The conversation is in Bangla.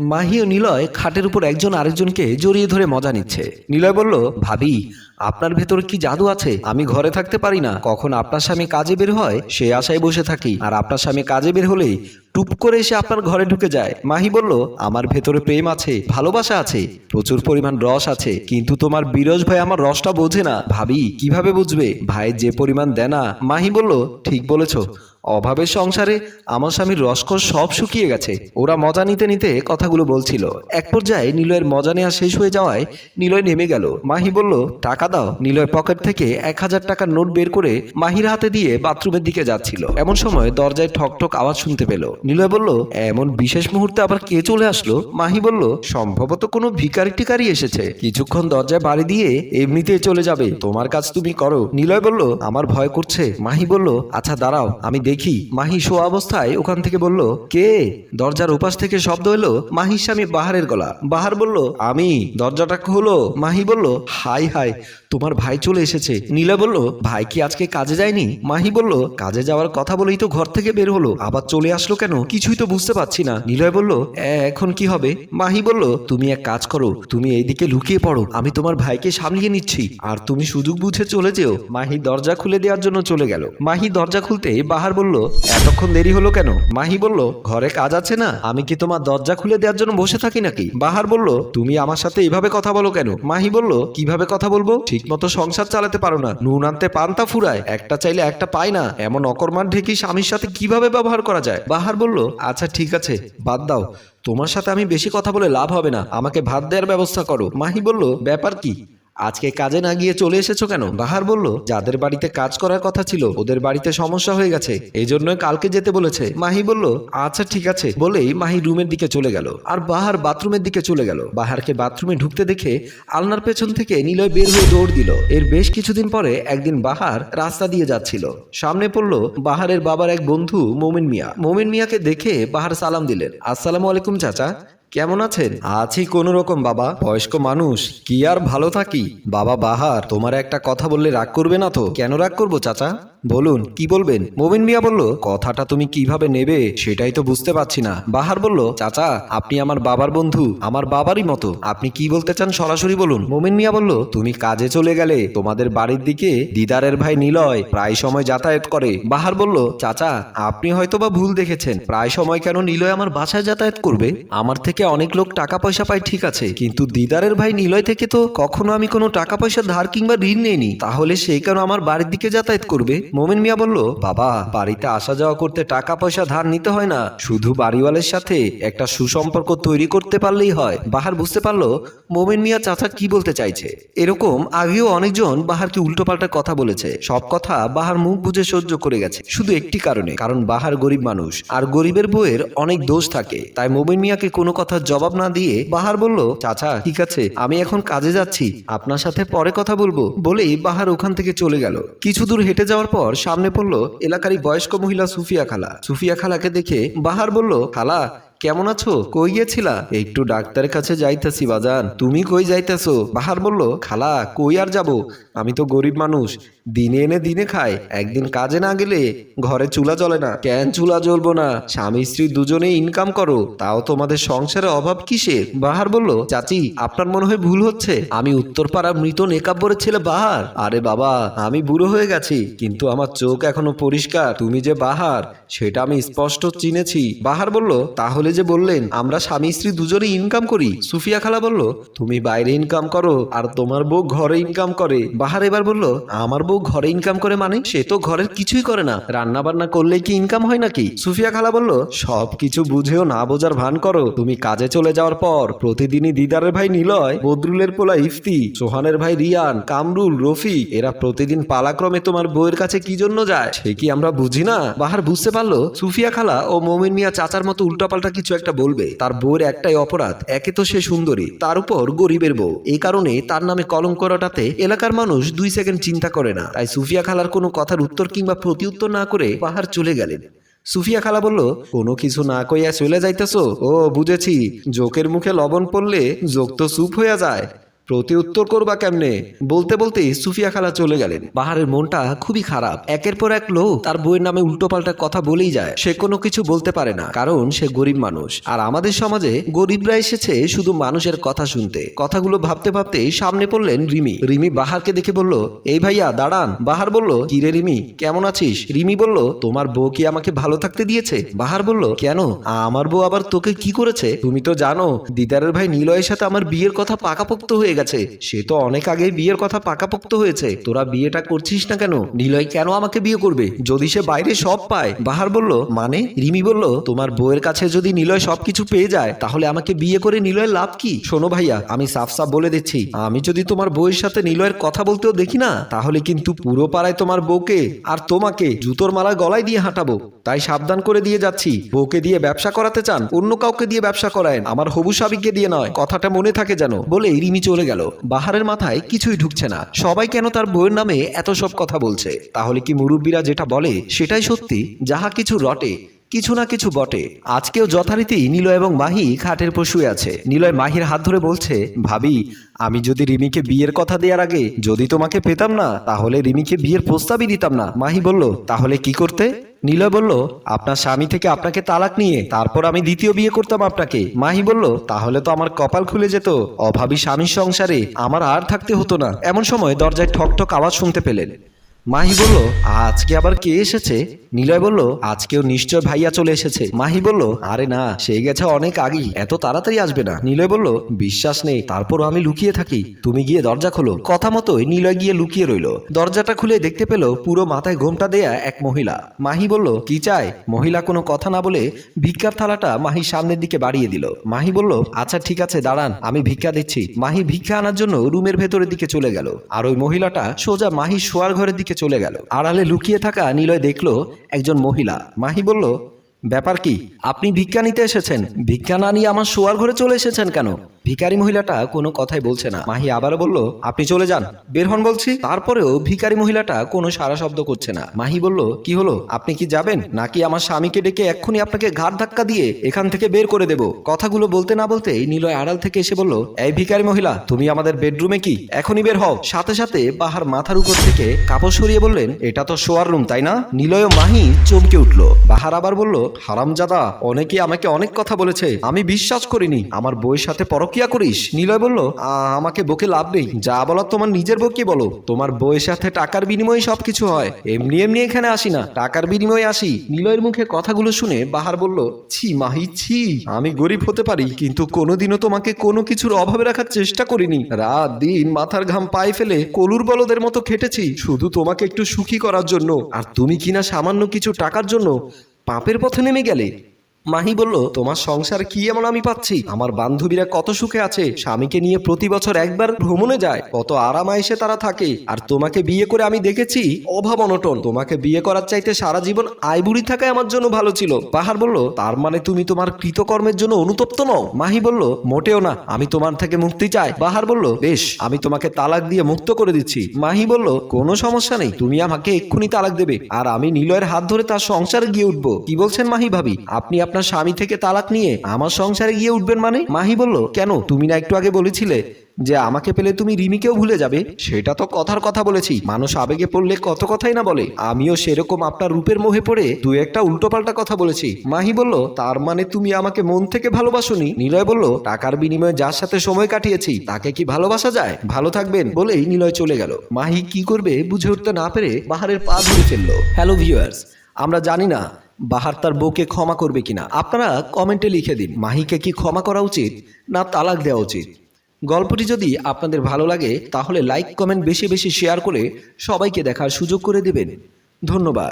মাহি ও নিলয় খাটের উপর একজন আরেকজনকে জড়িয়ে ধরে মজা নিচ্ছে। নিলয় বলল, ভাবি, আপনার ভেতর কি জাদু আছে? আমি ঘরে থাকতে পারি না। কখন আপনার স্বামী কাজে বের হয়, সে আশায় বসে থাকি। আর আপনার স্বামী কাজে বের হলেই টুপ করে এসে আপনার ঘরে ঢুকে যায়। মাহি বলল, আমার ভেতরে প্রেম আছে, ভালোবাসা আছে, প্রচুর পরিমাণ রস আছে, কিন্তু তোমার বিরজ ভাই আমার রসটা বোঝে না। ভাবি, কীভাবে বুঝবে? ভাই যে পরিমাণ দেয় না। মাহি বলল, ঠিক বলেছ। অভাবের সংসারে আমার স্বামীর রসকস সব শুকিয়ে গেছে। ওরা মজা নিতে নিতে কথাগুলো বলছিল। এক পর্যায়ে নিলয়ের মজা নেওয়া শেষ হয়ে যাওয়ায় নিলয় নেমে গেল। মাহি বলল, টাকা দাও। নিলয় পকেট থেকে এক হাজার টাকার নোট বের করে মাহির হাতে দিয়ে বাথরুমের দিকে যাচ্ছিল। এমন সময় দরজায় ঠক ঠক আওয়াজ শুনতে পেল। নিলয় বলল, এমন বিশেষ মুহূর্তে আবার কে চলে আসলো? মাহি বলল, সম্ভবত কোনো ভিকারি টিকারি এসেছে। কিছুক্ষণ দরজায় বাড়ি দিয়ে এমনিতে চলে যাবে। তোমার কাজ তুমি করো। নিলয় বলল, আমার ভয় করছে। মাহি বলল আচ্ছা দাঁড়াও, আমি দেখি। মাহি শোয়া অবস্থায় ওখান থেকে বলল, কে? দরজার ওপাশ থেকে শব্দ এলো মাহির স্বামী বাহারের গলা। বাহার বলল, আমি, দরজাটা খোলো। মাহি বলল, হাই হাই, তোমার ভাই চলে এসেছে। নীলা বলল, ভাই কি আজকে কাজে যায়নি? মাহি বলল, কাজে যাওয়ার কথা বলেই তো ঘর থেকে বের হলো। আবার চলে আসলো কেন? কিছুই তো বুঝতে পারছি না। নিলয় বলল এখন কি হবে? মাহি বলল, তুমি এক কাজ করো, তুমি এইদিকে লুকিয়ে পড়ো। আমি তোমার ভাইকে সামলিয়ে নিচ্ছি। আর তুমি সুযোগ বুঝে চলে যেও। মাহি দরজা খুলে দেওয়ার জন্য চলে গেল। মাহি দরজা খুলতে বাহার বলল, এতক্ষণ দেরি হলো কেন? মাহি বলল, ঘরে কাজ আছে না। আমি কি তোমার দরজা খুলে দেওয়ার জন্য বসে থাকি নাকি? বাহার বলল, তুমি আমার সাথে এভাবে কথা বলো কেন? মাহি বলল, কীভাবে কথা বলব? ঠিক মতো সংসার চালাতে পারো না। নুন আনতে পান্তা ফুরায়। একটা চাইলে একটা পায় না। এমন অকর্মার ঢেকি স্বামীর সাথে কীভাবে ব্যবহার করা যায়? বাহার বলল আচ্ছা ঠিক আছে, বাদ দাও। তোমার সাথে আমি বেশি কথা বলে লাভ হবে না। আমাকে ভাত দেওয়ার ব্যবস্থা করো। মাহি বলল, ব্যাপার কি? আজকে কাজে না গিয়ে চলে এসেছ কেন? বাহার বলল, যাদের বাড়িতে কাজ করার কথা ছিল, ওদের বাড়িতে সমস্যা হয়ে গেছে। এই জন্যই কালকে যেতে বলেছে। মাহি বলল আচ্ছা ঠিক আছে। বলেই মাহি রুমের দিকে চলে গেল। আর বাহার বাথরুমের দিকে চলে গেল। বাহারকে বাথরুমে ঢুকতে দেখে আলনার পেছন থেকে নিলয় বের হয়ে দৌড় দিল। এর বেশ কিছুদিন পরে একদিন বাহার রাস্তা দিয়ে যাচ্ছিল। সামনে পড়ল বাহারের বাবার এক বন্ধু, মোমিন মিয়া। মোমিন মিয়াকে দেখে বাহার সালাম দিলেন। আসসালামু আলাইকুম, চাচা। কেমন আছেন? আছি কোন রকম বাবা। বয়স্ক মানুষ, কি আর ভালো থাকি? বাবা বাহার, তোমার একটা কথা বললে রাগ করবে না তো? কেন রাগ করব, চাচা? বলুন, কি বলবেন? মোমিন মিয়া বলল, কথাটা তুমি কীভাবে নেবে সেটাই তো বুঝতে পারছি না। বাহার বলল, চাচা, আপনি আমার বাবার বন্ধু, আমার বাবারই মতো। আপনি কি বলতে চান সরাসরি বলুন? মোমিন মিয়া বলল, তুমি কাজে চলে গেলে তোমাদের বাড়ির দিকে দিদারের ভাই নিলয় প্রায় সময় যাতায়াত করে। বাহার বলল, চাচা, আপনি হয়তো বা ভুল দেখেছেন। প্রায় সময় কেন নিলয় আমার বাসায় যাতায়াত করবে? আমার থেকে অনেক লোক টাকা পয়সা পায়, ঠিক আছে। কিন্তু দিদারের ভাই নিলয় থেকে তো কখনো আমি কোনো টাকা পয়সা ধার কিংবা ঋণ নেইনি। তাহলে সেই কেন আমার বাড়ির দিকে যাতায়াত করবে? মোমিন মিয়া বলল, বাবা, বাড়িতে আসা যাওয়া করতে টাকা পয়সা ধার নিতে হয় না। শুধু বাড়িওয়ালের সাথে একটা সুসম্পর্ক তৈরি করতে পারলেই হয়। বাহার বুঝতে পারল, মোমিন মিয়া চাচা কি বলতে চাইছে। এরকম আগেও অনেকজন বাহারকে উল্টোপাল্টা কথা বলেছে। সব কথা বাহার মুখ বুঝে সহ্য করে গেছে, শুধু একটি কারণে। কারণ বাহার গরিব মানুষ, আর গরিবের বইয়ের অনেক দোষ থাকে। তাই মোমিন মিয়াকে কোনো কথার জবাব না দিয়ে বাহার বলল, চাচা, ঠিক আছে, আমি এখন কাজে যাচ্ছি। আপনার সাথে পরে কথা বলব। বলেই বাহার ওখান থেকে চলে গেল। কিছু দূর হেঁটে যাওয়ার পর সামনে পড়ল এলাকারই বয়স্ক মহিলা সুফিয়া খালা। সুফিয়া খালাকে দেখে বাহার বলল, খালা, কেমন আছো? কই গেছিলা? একটু ডাক্তারের কাছে যাইতাছি, বাজান। তুমি কই যাইতেছো? বাহার বলল, খালা, কই আর যাব? আমি তো গরিব মানুষ। দিনে এনে দিনে খায়। একদিন কাজে না গেলে ঘরে চুলা জ্বলে না। কেন চুলা জ্বলবো না? স্বামী স্ত্রী দুজনে ইনকাম করো। তাও তোমাদের সংসারে অভাব কিসের? বাহার বলল, চাচি, আপনার মনে হয় ভুল হচ্ছে। আমি উত্তরপাড়া মৃত নেকাব্বরের ছেলে বাহার। আরে বাবা, আমি বুড়ো হয়ে গেছি, কিন্তু আমার চোখ এখনও পরিষ্কার। তুমি যে বাহার, সেটা আমি স্পষ্ট চিনেছি। বাহার বলল, তাহলে যে বললেন, আমরা স্বামী স্ত্রী দুজনে ইনকাম করি। সুফিয়া খালা বলল, তুমি বাইরে ইনকাম করো, আর তোমার বউ ঘরে ইনকাম করে। বাহার এবার বলল, আমার বউ ঘরে ইনকাম করে মানে? সে তো ঘরের কিছুই করে না। রান্না বান্না করলেই কি ইনকাম হয় নাকি? সুফিয়া খালা বলল সব কিছু বুঝেও না বোঝার ভান করো। তুমি কাজে চলে যাওয়ার পর প্রতিদিনই দিদারের ভাই নিলয়, বদরুলের পোলা ইফতি, সোহানের ভাই রিয়ান, কামরুল রফি এরা প্রতিদিন পালাক্রমে তোমার বউয়ের কাছে কি জন্য যায়? সে কি আমরা বুঝি না? বাহার বুঝতে পারল, সুফিয়া খালা ও মমিন মিয়া চাচার মতো উল্টাপাল্টা কিছু একটা বলবে। তার বউয়ের একটাই অপরাধ, একে তো সে সুন্দরী, তার উপর গরিবের বউ। এই কারণে তার নামে কলম করাটাতে এলাকার মানুষ দুই সেকেন্ড চিন্তা করে না। তাই সুফিয়া খালার কোনো কথার উত্তর কিংবা প্রতিউত্তর না করে পাহাড় চলে গেলেন। সুফিয়া খালা বলল, কোনো কিছু না কইয়া চলে যাইতেছো? ও, বুঝেছি। জোকের মুখে লবণ পড়লে জোক তো সুপ হইয়া যায়। প্রতি উত্তর করবা কেমনে? বলতে বলতে সুফিয়া খালা চলে গেলেন। বাহারের মনটা খুবই খারাপ। একের পর এক লোক তার বইয়ের নামে উল্টোপাল্টা কথা বলেই যায়। সে কোনো কিছু বলতে পারে না, কারণ সে গরিব মানুষ। আর আমাদের সমাজে গরিবরা এসেছে শুধু মানুষের কথা শুনতে। কথাগুলো ভাবতে ভাবতে সামনে পড়লেন রিমি। রিমি বাহারকে দেখে বলল, এই ভাইয়া, দাঁড়ান। বাহার বলল, কিরে রিমি, কেমন আছিস? রিমি বলল, তোমার বউ কি আমাকে ভালো থাকতে দিয়েছে? বাহার বলল, কেন? আমার বউ আবার তোকে কি করেছে? তুমি তো জানো, দিদারের ভাই নিলয়ের সাথে আমার বিয়ের কথা পাকাপোক্ত হয়ে গেছে। সে তো অনেক আগে বিয়ের কথা পাকাপোক্ত হয়েছে। তোরা বিয়েটা করছিস না কেন? নিলয় কেন আমাকে বিয়ে করবে? যদি সে বাইরে সব পায়, বাহার বলল মানে? রিমি বলল, তোমার বউয়ের কাছে যদি নিলয় সবকিছু পেয়ে যায়, তাহলে আমাকে বিয়ে করে নিলয়ের লাভ কি? শোনো ভাইয়া, আমি সাফ সাফ বলে দিচ্ছি। আমি যদি তোমার বউয়ের সাথে নিলয়ের কথা বলতেও দেখি না, তাহলে কিন্তু পুরো পাড়ায় তোমার বউকে আর তোমাকে জুতোর মালা গলায় দিয়ে হাঁটাবো। তাই সাবধান করে দিয়ে যাচ্ছি। বউকে দিয়ে ব্যবসা করাতে চান, অন্য কাউকে দিয়ে ব্যবসা করায় আমার হবু সাবিককে দিয়ে নয়, কথাটা মনে থাকে যেন। বলে রিমি চলে গেল। বাহারের মাথায় কিছুই ঢুকছে না। সবাই কেন তার বউয়ের নামে এত সব কথা বলছে? তাহলে কি মুরব্বীরা যেটা বলে সেটাই সত্যি? যাহা কিছু রটে কিছু না কিছু বটে। আজকেও যথারীতি নিলয় এবং মাহি খাটের উপর শুয়ে আছে। নিলয় মাহির হাত ধরে বলছে, ভাবি, আমি যদি রিমিকে বিয়ের কথা দেওয়ার আগে যদি তোমাকে পেতাম না, তাহলে রিমিকে বিয়ের প্রস্তাবই দিতাম না। মাহি বলল, তাহলে কি করতে? নিলয় বলল, আপনার স্বামী থেকে আপনাকে তালাক নিয়ে তারপর আমি দ্বিতীয় বিয়ে করতাম আপনাকে। মাহি বলল, তাহলে তো আমার কপাল খুলে যেত। অভাবী স্বামীর সংসারে আমার আর থাকতে হতো না। এমন সময় দরজায় ঠক ঠক আওয়াজ শুনতে পেলেন। মাহি বলল, আজকে আবার কে এসেছে? নিলয় বলল, আজকেও নিশ্চয় ভাইয়া চলে এসেছে। মাহি বলল, আরে না, সে গেছে অনেক আগেই, এত তাড়াতাড়ি আসবে না। নিলয় বলল, বিশ্বাস নেই তারপর আমি লুকিয়ে থাকি, তুমি গিয়ে দরজা খোলো। কথা মতোই নিলয় গিয়ে লুকিয়ে রইল। দরজাটা খুলে দেখতে পেল পুরো মাথায় ঘোমটা দেয়া এক মহিলা। মাহি বলল, কি চায় মহিলা কোনো কথা না বলে ভিক্ষার থালাটা মাহি সামনের দিকে বাড়িয়ে দিল। মাহি বলল আচ্ছা ঠিক আছে, দাঁড়ান, আমি ভিক্ষা দিচ্ছি। মাহি ভিক্ষা আনার জন্য রুমের ভেতরের দিকে চলে গেল। আর ওই মহিলাটা সোজা মাহি শোয়ার ঘরের দিকে চলে গেল। আড়ালে লুকিয়ে থাকা নিলয় দেখল একজন মহিলা। মাহি বলল ব্যাপার কি? আপনি ভিক্ষা নিতে এসেছেন। ভিক্ষা না নিয়ে আমার শোয়ার ঘরে চলে এসেছেন কেন? ভিখারি মহিলাটা কোনো কথাই বলছে না। মাহি আবারও বলল, আপনি চলে যান। বের হন বলছি। তারপরেও ভিখারি মহিলাটা কোনো সারা শব্দ করছে না। মাহি বলল, কি হলো? আপনি কি যাবেন? নাকি আমার স্বামীকে ডেকে এক্ষুনি আপনাকে ঘাট ধাক্কা দিয়ে এখান থেকে বের করে দেব? কথাগুলো বলতে না বলতেই নিলয় আড়াল থেকে এসে বলল, এই ভিখারি মহিলা, তুমি আমাদের বেডরুমে কি? এখনই বের হও। সাথে সাথে বাহার মাথার উপর থেকে কাপড় সরিয়ে বললেন, এটা তো শোয়ার রুম, তাই না? নিলয় মাহি চমকে উঠল। বাহার আবার বলল হারামজাদা, অনেকে আমাকে অনেক কথা বলেছে। আমি বিশ্বাস করিনি। আমার বইয়ের সাথে পরকিয়া করিস? নিলয় বলল আমাকে বকে লাভ নেই। যা বলার তোমার নিজের বউকে বলো। তোমার বইয়ের সাথে টাকার বিনিময়ে সবকিছু হয়। এমনি এমনি এখানে আসি না। টাকার বিনিময়ে আসি। নিলয়ের মুখে কথাগুলো শুনে বাহার বলল, ছি মাহি, ছি। আমি গরিব হতে পারি, কিন্তু কোনোদিনও তোমাকে কোনো কিছুর অভাবে রাখার চেষ্টা করিনি। রাত দিন মাথার ঘাম পায়ে ফেলে কলুর বলদের মতো খেটেছি। শুধু তোমাকে একটু সুখী করার জন্য। আর তুমি কিনা সামান্য কিছু টাকার জন্য পাপের পথে নেমে গেলে মাহি বলল, তোমার সংসার কি এমন আমি পাচ্ছি? আমার বান্ধবীরা কত সুখে আছে। স্বামীকে নিয়ে প্রতি বছর একবার ভ্রমণে যায়। কত আরাম এসে তারা থাকে। আর তোমাকে বিয়ে করে আমি দেখেছি, অভাব অনটন। তোমাকে বিয়ে করার চাইতে সারা জীবন আইবুড়ি থাকাই আমার জন্য ভালো ছিল। পাহাড় বলল, তার মানে তুমি তোমার কৃতকর্মের জন্য অনুতপ্ত নও? মাহি বলল, মোটেও না। আমি তোমার থেকে মুক্তি চাই। বাহার বলল, বেশ। আমি তোমাকে তালাক দিয়ে মুক্ত করে দিচ্ছি। মাহি বলল, কোনো সমস্যা নেই। তুমি আমাকে এক্ষুনি তালাক দেবে। আর আমি নিলয়ের হাত ধরে তার সংসারে গিয়ে উঠবো। কি বলছেন মাহি ভাবি? আপনি আপনার স্বামী থেকে তালাক নিয়ে আমার সংসারে গিয়ে উঠবেন মানে? মাহি বলল, কেন? তুমি না একটু আগে বলেছিলে যে আমাকে পেলে তুমি রিমিকেও ভুলে যাবে? সেটা তো কথার কথা বলেছি। মানুষ আবেগে পড়লে কত কথাই না বলে। আমিও সেরকম আপনার রূপের মোহে পড়ে দু একটা উল্টোপাল্টা কথা বলেছি। মাহি বলল, তার মানে তুমি আমাকে মন থেকে ভালোবাসোনি? নিলয় বলল, টাকার বিনিময়ে যার সাথে সময় কাটিয়েছি, তাকে কি ভালোবাসা যায়? ভালো থাকবেন বলেই নিলয় চলে গেল। মাহি কি করবে বুঝে উঠতে না পেরে বাহারের পা ধরে ফেলল। হ্যালো ভিউয়ার্স, আমরা জানি না বাহার তার বউকে ক্ষমা করবে কিনা? আপনারা কমেন্টে লিখে দিন। মাহিকে কি ক্ষমা করা উচিত না তালাক দেওয়া উচিত? গল্পটি যদি আপনাদের ভালো লাগে, তাহলে লাইক কমেন্ট বেশি বেশি শেয়ার করে সবাইকে দেখার সুযোগ করে দেবেন। ধন্যবাদ।